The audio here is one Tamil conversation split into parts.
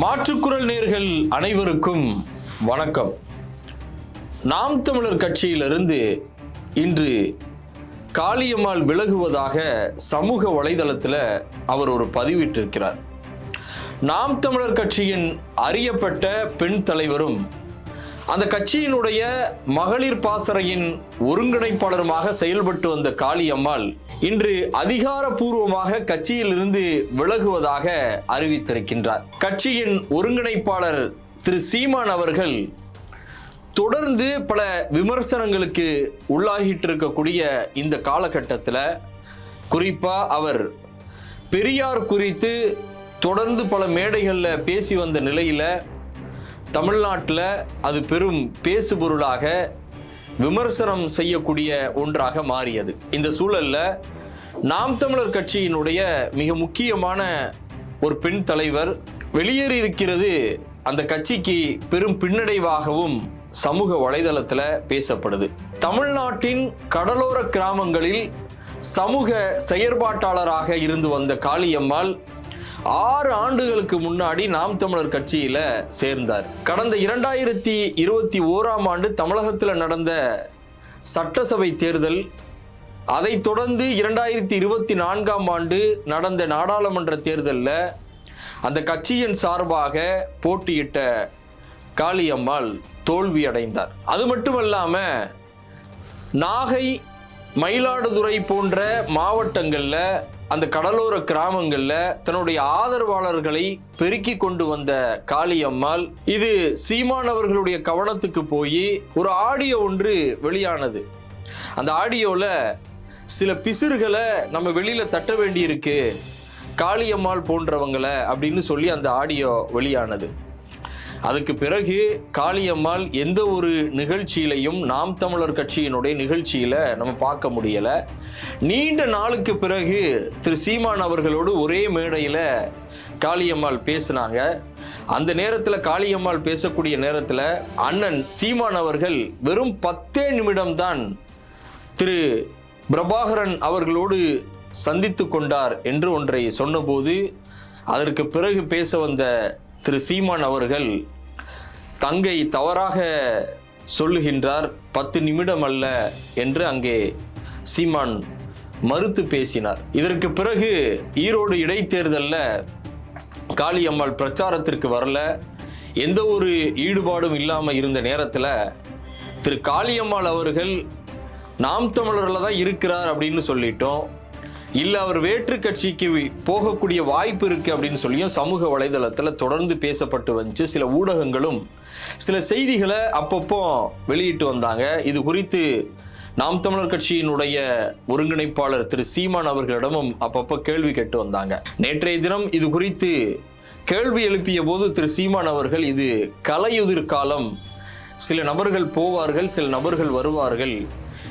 மாற்றுக்குரல் நேர்கள் அனைவருக்கும் வணக்கம். நாம் தமிழர் கட்சியிலிருந்து இன்று காளியம்மாள் விலகுவதாக சமூக வலைதளத்தில் அவர் ஒரு பதிவிட்டிருக்கிறார். நாம் தமிழர் கட்சியின் அறியப்பட்ட பெண் தலைவரும் அந்த கட்சியினுடைய மகளிர் பாசறையின் ஒருங்கிணைப்பாளருமாக செயல்பட்டு வந்த காளியம்மாள் இன்று அதிகாரப்பூர்வமாக கட்சியிலிருந்து விலகுவதாக அறிவித்திருக்கின்றார். கட்சியின் ஒருங்கிணைப்பாளர் திரு சீமான் அவர்கள் தொடர்ந்து பல விமர்சனங்களுக்கு உள்ளாகிட்டு இருக்கக்கூடிய இந்த காலகட்டத்தில் குறிப்பாக அவர் பெரியார் குறித்து தொடர்ந்து பல மேடைகளில் பேசி வந்த நிலையில் தமிழ்நாட்டில் அது பெரும் பேசுபொருளாக விமர்சனம் செய்யக்கூடிய ஒன்றாக மாறியது. இந்த சூழல்ல நாம் தமிழர் கட்சியினுடைய மிக முக்கியமான ஒரு பெண் தலைவர் வெளியேறி இருக்கிறது அந்த கட்சிக்கு பெரும் பின்னடைவாகவும் சமூக வலைதளத்தில் பேசப்படுது. தமிழ்நாட்டின் கடலோர கிராமங்களில் சமூக செயற்பாட்டாளராக இருந்து வந்த காளியம்மாள் ஆறு ஆண்டுகளுக்கு முன்னாடி நாம் தமிழர் கட்சியில சேர்ந்தார். கடந்த இரண்டாயிரத்தி இருபத்தி ஓராம் ஆண்டு தமிழகத்தில் நடந்த சட்டசபை தேர்தல் அதைத் தொடர்ந்து இரண்டாயிரத்தி இருபத்தி நான்காம் ஆண்டு நடந்த நாடாளுமன்ற தேர்தலில் அந்த கட்சியின் சார்பாக போட்டியிட்ட காளியம்மாள் தோல்வி அடைந்தார். அது மட்டுமல்லாம நாகை மயிலாடுதுறை போன்ற மாவட்டங்களில் அந்த கடலோர கிராமங்கள்ல தன்னுடைய ஆதரவாளர்களை பெருக்கி கொண்டு வந்த காளியம்மாள் இது சீமானவர்களுடைய கவனத்துக்கு போய் ஒரு ஆடியோ ஒன்று வெளியானது. அந்த ஆடியோல சில பிசிறுகளை நம்ம வெளியில தட்ட வேண்டியிருக்கு காளியம்மாள் போன்றவங்களை அப்படின்னு சொல்லி அந்த ஆடியோ வெளியானது. அதுக்கு பிறகு காளியம்மாள் எந்த ஒரு நிகழ்ச்சியிலையும் நாம் தமிழர் கட்சியினுடைய நிகழ்ச்சியில நம்ம பார்க்க முடியல. நீண்ட நாளுக்கு பிறகு திரு சீமான் அவர்களோடு ஒரே மேடையில காளியம்மாள் பேசினாங்க. அந்த நேரத்தில் காளியம்மாள் பேசக்கூடிய நேரத்தில் அண்ணன் சீமான் அவர்கள் வெறும் பத்தே நிமிடம்தான் திரு பிரபாகரன் அவர்களோடு சந்தித்து கொண்டார் என்று ஒன்றை சொன்னபோது அதற்கு பிறகு பேச வந்த திரு சீமான் அவர்கள் தங்கை தவறாக சொல்லுகின்றார் பத்து நிமிடம் அல்ல என்று அங்கே சீமான் மறுத்து பேசினார். இதற்கு பிறகு ஈரோடு இடைத்தேர்தலில் காளியம்மாள் பிரச்சாரத்திற்கு வரல. எந்த ஒரு ஈடுபாடும் இல்லாமல் இருந்த நேரத்தில் திரு காளியம்மாள் அவர்கள் நாம் தமிழரில் தான் இருக்கிறார் அப்படின்னு சொல்லிட்டோம். இல்லை அவர் வேற்று கட்சிக்கு போகக்கூடிய வாய்ப்பு இருக்கு அப்படின்னு சொல்லியும் சமூக வலைதளத்தில் தொடர்ந்து பேசப்பட்டு வந்துச்சு. சில ஊடகங்களும் சில செய்திகளை அப்பப்போ வெளியிட்டு வந்தாங்க. இது குறித்து நாம் தமிழர் கட்சியினுடைய ஒருங்கிணைப்பாளர் திரு சீமான் அவர்களிடமும் அப்பப்போ கேள்வி கேட்டு வந்தாங்க. நேற்றைய தினம் இது குறித்து கேள்வி எழுப்பிய போது திரு சீமான் அவர்கள் இது கலையுதிர் காலம் சில நபர்கள் போவார்கள் சில நபர்கள் வருவார்கள்.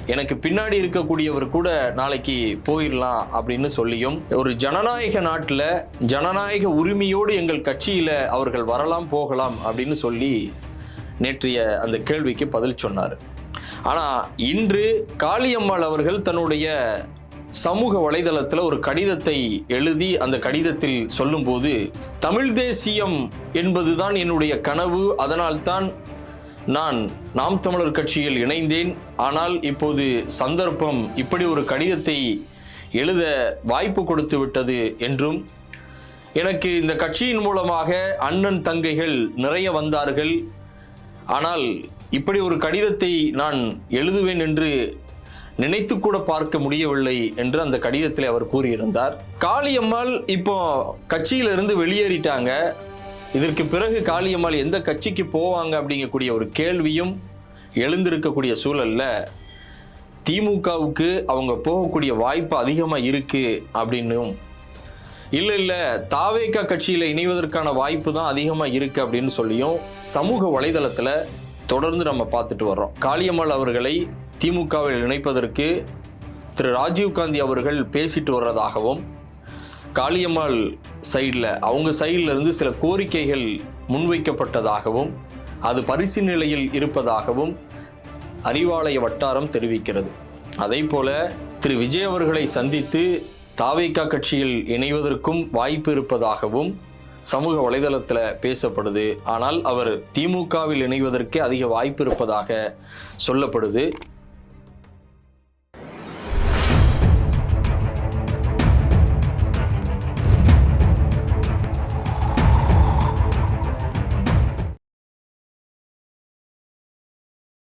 எனக்கு பின்னாடி இருக்கக்கூடியவர் கூட நாளைக்கு போயிடலாம் அப்படின்னு சொல்லியும் ஒரு ஜனநாயக நாட்டில் ஜனநாயக உரிமையோடு எங்கள் கட்சியில் அவர்கள் வரலாம் போகலாம் அப்படின்னு சொல்லி நேற்றைய அந்த கேள்விக்கு பதில் சொன்னார். ஆனால் இன்று காளியம்மாள் அவர்கள் தன்னுடைய சமூக வலைதளத்தில் ஒரு கடிதத்தை எழுதி அந்த கடிதத்தில் சொல்லும்போது தமிழ் தேசியம் என்பதுதான் என்னுடைய கனவு அதனால்தான் நான் நாம் தமிழர் கட்சியில் இணைந்தேன். ஆனால் இப்போது சந்தர்ப்பம் இப்படி ஒரு கடிதத்தை எழுத வாய்ப்பு கொடுத்து விட்டது என்றும் எனக்கு இந்த கட்சியின் மூலமாக அண்ணன் தங்கைகள் நிறைய வந்தார்கள். ஆனால் இப்படி ஒரு கடிதத்தை நான் எழுதுவேன் என்று நினைத்து கூட பார்க்க முடியவில்லை என்று அந்த கடிதத்தில் அவர் கூறியிருந்தார். காளியம்மாள் இப்போ கட்சியிலிருந்து வெளியேறிட்டாங்க. இதற்கு பிறகு காளியம்மாள் எந்த கட்சிக்கு போவாங்க அப்படிங்கக்கூடிய ஒரு கேள்வியும் எழுந்திருக்கக்கூடிய சூழலில் திமுகவுக்கு அவங்க போகக்கூடிய வாய்ப்பு அதிகமாக இருக்கு அப்படின்னும். இல்லை இல்லை தாவேக்கா கட்சியில் இணைவதற்கான வாய்ப்பு தான் அதிகமாக இருக்கு அப்படின்னு சொல்லியும் சமூக வலைதளத்தில் தொடர்ந்து நம்ம பார்த்துட்டு வர்றோம். காளியம்மாள் அவர்களை திமுகவில் இணைப்பதற்கு திரு. ராஜீவ்காந்தி அவர்கள் பேசிட்டு வர்றதாகவும் காளியம்மாள் சைடில் அவங்க சைடில் இருந்து சில கோரிக்கைகள் முன்வைக்கப்பட்டதாகவும் அது பரிசு நிலையில் இருப்பதாகவும் அறிவாலய வட்டாரம் தெரிவிக்கிறது. அதே போல திரு விஜய் அவர்களை சந்தித்து தாவேக்கா கட்சியில் இணைவதற்கும் வாய்ப்பு இருப்பதாகவும் சமூக வலைதளத்தில் பேசப்படுது. ஆனால் அவர் திமுகவில் இணைவதற்கே அதிக வாய்ப்பு இருப்பதாக சொல்லப்படுது.